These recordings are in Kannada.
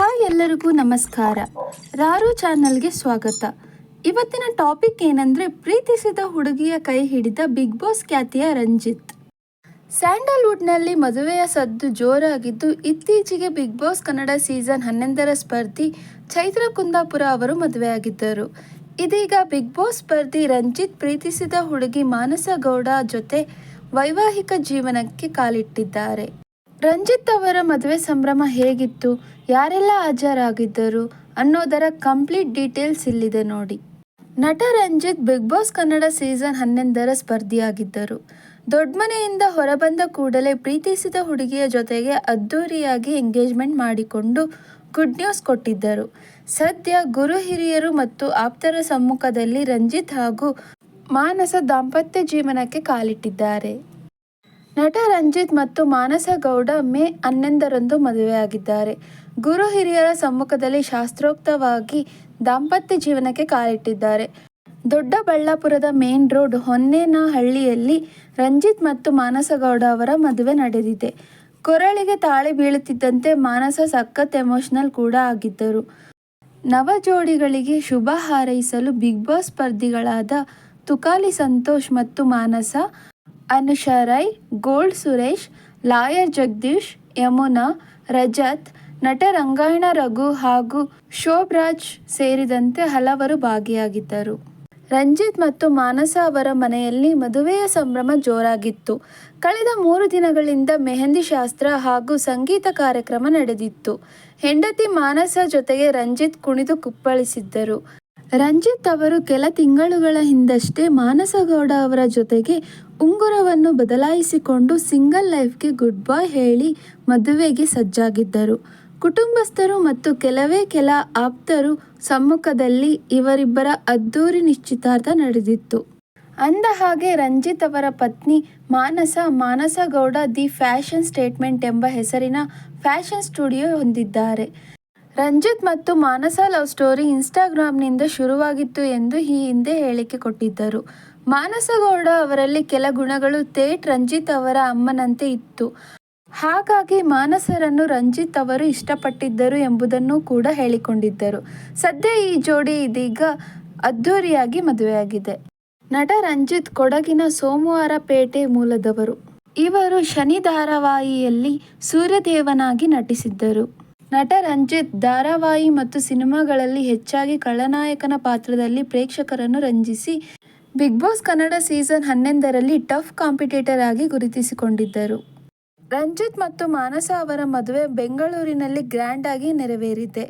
ಹಾಯ್ ಎಲ್ಲರಿಗೂ ನಮಸ್ಕಾರ. ರಾರು ಚಾನಲ್ಗೆ ಸ್ವಾಗತ. ಇವತ್ತಿನ ಟಾಪಿಕ್ ಏನಂದ್ರೆ ಪ್ರೀತಿಸಿದ ಹುಡುಗಿಯ ಕೈ ಹಿಡಿದ ಬಿಗ್ ಬಾಸ್ ಖ್ಯಾತಿಯ ರಂಜಿತ್. ಸ್ಯಾಂಡಲ್ವುಡ್ನಲ್ಲಿ ಮದುವೆಯ ಸದ್ದು ಜೋರಾಗಿದ್ದು ಇತ್ತೀಚೆಗೆ ಬಿಗ್ ಬಾಸ್ ಕನ್ನಡ ಸೀಸನ್ ಹನ್ನೊಂದರ ಸ್ಪರ್ಧಿ ಚೈತ್ರ ಕುಂದಾಪುರ ಅವರು ಮದುವೆಯಾಗಿದ್ದರು. ಇದೀಗ ಬಿಗ್ ಬಾಸ್ ಸ್ಪರ್ಧಿ ರಂಜಿತ್ ಪ್ರೀತಿಸಿದ ಹುಡುಗಿ ಮಾನಸ ಗೌಡ ಜೊತೆ ವೈವಾಹಿಕ ಜೀವನಕ್ಕೆ ಕಾಲಿಟ್ಟಿದ್ದಾರೆ. ರಂಜಿತ್ ಅವರ ಮದುವೆ ಸಂಭ್ರಮ ಹೇಗಿತ್ತು? ಯಾರೆಲ್ಲ ಹಾಜರಾಗಿದ್ದರು? ಅನ್ನೋದರ ಕಂಪ್ಲೀಟ್ ಡೀಟೇಲ್ಸ್ ಇಲ್ಲಿದೆ ನೋಡಿ. ನಟ Ranjith Bigg Boss Kannada season ಹನ್ನೊಂದರ ಸ್ಪರ್ಧಿಯಾಗಿದ್ದರು. ದೊಡ್ಡಮನೆಯಿಂದ ಹೊರಬಂದ ಕೂಡಲೇ ಪ್ರೀತಿಸಿದ ಹುಡುಗಿಯ ಜೊತೆಗೆ ಅದ್ದೂರಿಯಾಗಿ ಎಂಗೇಜ್ಮೆಂಟ್ ಮಾಡಿಕೊಂಡು ಗುಡ್ ನ್ಯೂಸ್ ಕೊಟ್ಟಿದ್ದರು. ಸದ್ಯ ಗುರು ಹಿರಿಯರು ಮತ್ತು ಆಪ್ತರ ಸಮ್ಮುಖದಲ್ಲಿ ರಂಜಿತ್ ಹಾಗೂ ಮಾನಸ ದಾಂಪತ್ಯ ಜೀವನಕ್ಕೆ ಕಾಲಿಟ್ಟಿದ್ದಾರೆ. ನಟ ರಂಜಿತ್ ಮತ್ತು ಮಾನಸ ಗೌಡ ಮೇ ಹನ್ನೊಂದರಂದು ಮದುವೆಯಾಗಿದ್ದಾರೆ. ಗುರು ಹಿರಿಯರ ಸಮ್ಮುಖದಲ್ಲಿ ಶಾಸ್ತ್ರೋಕ್ತವಾಗಿ ದಾಂಪತ್ಯ ಜೀವನಕ್ಕೆ ಕಾಲಿಟ್ಟಿದ್ದಾರೆ. ದೊಡ್ಡಬಳ್ಳಾಪುರದ ಮೇನ್ ರೋಡ್ ಹೊನ್ನೇನಹಳ್ಳಿಯಲ್ಲಿ ರಂಜಿತ್ ಮತ್ತು ಮಾನಸ ಗೌಡ ಅವರ ಮದುವೆ ನಡೆದಿದೆ. ಕೊರಳಿಗೆ ತಾಳಿ ಬೀಳುತ್ತಿದ್ದಂತೆ ಮಾನಸ ಸಖತ್ ಎಮೋಷನಲ್ ಕೂಡ ಆಗಿದ್ದರು. ನವ ಜೋಡಿಗಳಿಗೆ ಶುಭ ಹಾರೈಸಲು ಬಿಗ್ ಬಾಸ್ ಸ್ಪರ್ಧಿಗಳಾದ ತುಕಾಲಿ ಸಂತೋಷ್ ಮತ್ತು ಮಾನಸ ಅನುಷಾ ರೈ ಗೋಲ್ಡ್ ಸುರೇಶ್, ಲಾಯರ್ ಜಗದೀಶ್, ಯಮುನಾ, ರಜತ್, ನಟ ರಂಗಾಯಣ ರಘು ಹಾಗೂ ಶೋಭ್ರಾಜ್ ಸೇರಿದಂತೆ ಹಲವರು ಭಾಗಿಯಾಗಿದ್ದರು. ರಂಜಿತ್ ಮತ್ತು ಮಾನಸ ಅವರ ಮನೆಯಲ್ಲಿ ಮದುವೆಯ ಸಂಭ್ರಮ ಜೋರಾಗಿತ್ತು. ಕಳೆದ ಮೂರು ದಿನಗಳಿಂದ ಮೆಹಂದಿ ಶಾಸ್ತ್ರ ಹಾಗೂ ಸಂಗೀತ ಕಾರ್ಯಕ್ರಮ ನಡೆದಿತ್ತು. ಹೆಂಡತಿ ಮಾನಸ ಜೊತೆಗೆ ರಂಜಿತ್ ಕುಣಿದು ಕುಪ್ಪಳಿಸಿದ್ದರು. ರಂಜಿತ್ ಅವರು ಕೆಲ ತಿಂಗಳುಗಳ ಹಿಂದಷ್ಟೇ ಮಾನಸಗೌಡ ಅವರ ಜೊತೆಗೆ ಉಂಗುರವನ್ನು ಬದಲಾಯಿಸಿಕೊಂಡು ಸಿಂಗಲ್ ಲೈಫ್ಗೆ ಗುಡ್ ಬಾಯ್ ಹೇಳಿ ಮದುವೆಗೆ ಸಜ್ಜಾಗಿದ್ದರು. ಕುಟುಂಬಸ್ಥರು ಮತ್ತು ಕೆಲವೇ ಕೆಲ ಆಪ್ತರು ಸಮ್ಮುಖದಲ್ಲಿ ಇವರಿಬ್ಬರ ಅದ್ದೂರಿ ನಿಶ್ಚಿತಾರ್ಥ ನಡೆದಿತ್ತು. ಅಂದ ಹಾಗೆ ರಂಜಿತ್ ಅವರ ಪತ್ನಿ Manasa, Manasa Gowda the fashion statement ಎಂಬ ಹೆಸರಿನ ಫ್ಯಾಷನ್ ಸ್ಟುಡಿಯೋ ಹೊಂದಿದ್ದಾರೆ. ರಂಜಿತ್ ಮತ್ತು ಮಾನಸ ಲವ್ ಸ್ಟೋರಿ ಇನ್ಸ್ಟಾಗ್ರಾಮ್ನಿಂದ ಶುರುವಾಗಿತ್ತು ಎಂದು ಈ ಹಿಂದೆ ಹೇಳಿಕೆ ಕೊಟ್ಟಿದ್ದರು. ಮಾನಸಗೌಡ ಅವರಲ್ಲಿ ಕೆಲ ಗುಣಗಳು ತೇಟ್ ರಂಜಿತ್ ಅವರ ಅಮ್ಮನಂತೆ ಇತ್ತು. ಹಾಗಾಗಿ ಮಾನಸರನ್ನು ರಂಜಿತ್ ಅವರು ಇಷ್ಟಪಟ್ಟಿದ್ದರು ಎಂಬುದನ್ನು ಕೂಡ ಹೇಳಿಕೊಂಡಿದ್ದರು. ಸದ್ಯ ಈ ಜೋಡಿ ಇದೀಗ ಅದ್ಧೂರಿಯಾಗಿ ಮದುವೆಯಾಗಿದೆ. ನಟ ರಂಜಿತ್ ಕೊಡಗಿನ ಸೋಮವಾರ ಪೇಟೆ ಮೂಲದವರು. ಇವರು ಶನಿ ಧಾರಾವಾಹಿಯಲ್ಲಿ ಸೂರ್ಯದೇವನಾಗಿ ನಟಿಸಿದ್ದರು. ನಟ ರಂಜಿತ್ ಧಾರಾವಾಹಿ ಮತ್ತು ಸಿನಿಮಾಗಳಲ್ಲಿ ಹೆಚ್ಚಾಗಿ ಖಳನಾಯಕನ ಪಾತ್ರದಲ್ಲಿ ಪ್ರೇಕ್ಷಕರನ್ನು ರಂಜಿಸಿ ಬಿಗ್ ಬಾಸ್ ಕನ್ನಡ ಸೀಸನ್ ಹನ್ನೊಂದರಲ್ಲಿ ಟಫ್ ಕಾಂಪಿಟೇಟರ್ ಆಗಿ ಗುರುತಿಸಿಕೊಂಡಿದ್ದರು. ರಂಜಿತ್ ಮತ್ತು ಮಾನಸ ಅವರ ಮದುವೆ ಬೆಂಗಳೂರಿನಲ್ಲಿ ಗ್ರ್ಯಾಂಡ್ ಆಗಿ ನೆರವೇರಿದೆ.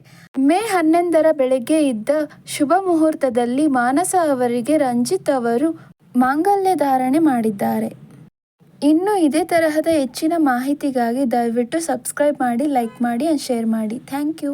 ಮೇ ಹನ್ನೊಂದರ ಬೆಳಗ್ಗೆ ಇದ್ದ ಶುಭ ಮುಹೂರ್ತದಲ್ಲಿ ಮಾನಸ ಅವರಿಗೆ ರಂಜಿತ್ ಅವರು ಮಾಂಗಲ್ಯ ಧಾರಣೆ ಮಾಡಿದ್ದಾರೆ. ಇನ್ನು ಇದೇ ತರಹದ ಹೆಚ್ಚಿನ ಮಾಹಿತಿಗಾಗಿ ದಯವಿಟ್ಟು ಸಬ್ಸ್ಕ್ರೈಬ್ ಮಾಡಿ ಲೈಕ್ ಮಾಡಿ ಶೇರ್ ಮಾಡಿ. Thank you